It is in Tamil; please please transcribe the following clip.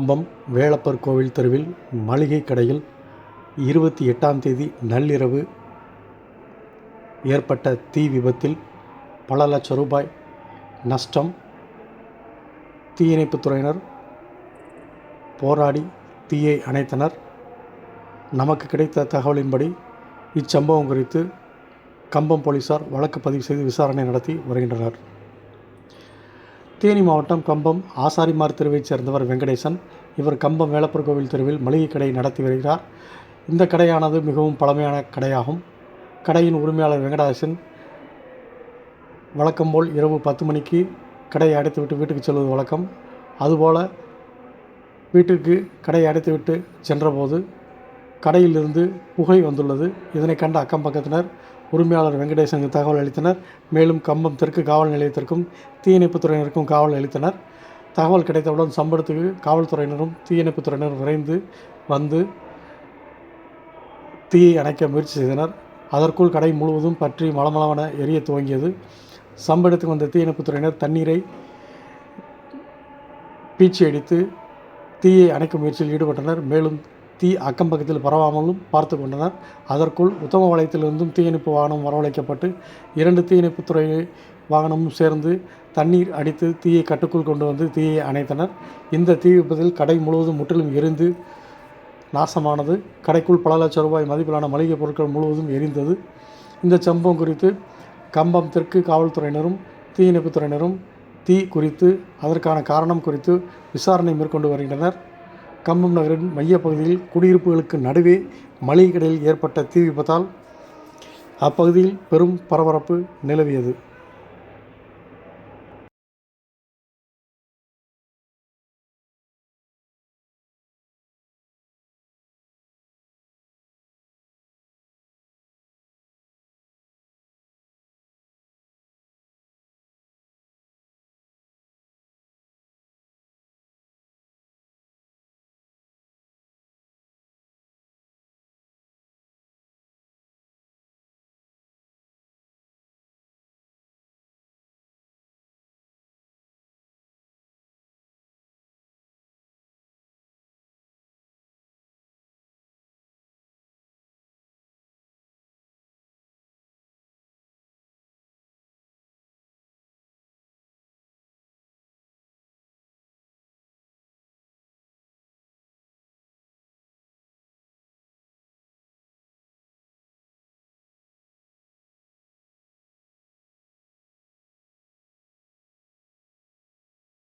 கம்பம் வேலப்பர் கோவில் தெருவில் மளிகை கடையில் இருபத்தி எட்டாம் தேதி நள்ளிரவு ஏற்பட்ட தீ விபத்தில் பல லட்சம் ரூபாய் நஷ்டம். தீயணைப்புத்துறையினர் போராடி தீயை அணைத்தனர். நமக்கு கிடைத்த தகவலின்படி இச்சம்பவம் குறித்து கம்பம் போலீசார் வழக்கு பதிவு செய்து விசாரணை நடத்தி வருகின்றனர். தேனி மாவட்டம் கம்பம் ஆசாரிமார் தெருவைச் சேர்ந்தவர் வெங்கடேசன். இவர் கம்பம் வேலப்பர் கோவில் தெருவில் மளிகை கடை நடத்தி வருகிறார். இந்த கடையானது மிகவும் பழமையான கடையாகும். கடையின் உரிமையாளர் வெங்கடேசன் வழக்கம்போல் இரவு பத்து மணிக்கு கடையை அடைத்துவிட்டு வீட்டுக்கு செல்வது வழக்கம். அதுபோல் வீட்டுக்கு கடையை அடைத்துவிட்டு சென்றபோது கடையிலிருந்து புகை வந்துள்ளது. இதனை கண்ட அக்கம் பக்கத்தினர் உரிமையாளர் வெங்கடேசனுக்கு தகவல் அளித்தனர். மேலும் கம்பம் தெற்கு காவல் நிலையத்திற்கும் தீயணைப்புத் துறையினருக்கும் காவல் அளித்தனர். தகவல் கிடைத்தவுடன் சம்பவத்துக்கு காவல்துறையினரும் தீயணைப்புத் துறையினரும் விரைந்து வந்து தீயை அணைக்க முயற்சி செய்தனர். அதற்குள் கடை முழுவதும் பற்றி மளமளவென எரிய துவங்கியது. சம்பவத்துக்கு வந்த தீயணைப்புத் துறையினர் தண்ணீரை பீச்சி அடித்து தீயை அணைக்கும் முயற்சியில் ஈடுபட்டனர். மேலும் தீ அக்கம் பக்கத்தில் பரவாமலும் பார்த்து கொண்டனர். அதற்குள் உத்தம வளையத்திலிருந்தும் தீயணைப்பு வாகனம் வரவழைக்கப்பட்டு இரண்டு தீயணைப்பு துறை வாகனமும் சேர்ந்து தண்ணீர் அடித்து தீயை கட்டுக்குள் கொண்டு வந்து தீயை அணைத்தனர். இந்த தீ விபத்தில் கடை முழுவதும் முற்றிலும் எரிந்து நாசமானது. கடைக்குள் பல லட்சம் ரூபாய் மதிப்பிலான மளிகை பொருட்கள் முழுவதும் எரிந்தது. இந்த சம்பவம் குறித்து கம்பம் தெற்கு காவல்துறையினரும் தீயணைப்புத் துறையினரும் தீ குறித்து அதற்கான காரணம் குறித்து விசாரணை மேற்கொண்டு வருகின்றனர். கம்பம் நகரின் மையப்பகுதியில் குடியிருப்புகளுக்கு நடுவே மளிகை கடையில் ஏற்பட்ட தீ விபத்தால் அப்பகுதியில் பெரும் பரபரப்பு நிலவியது.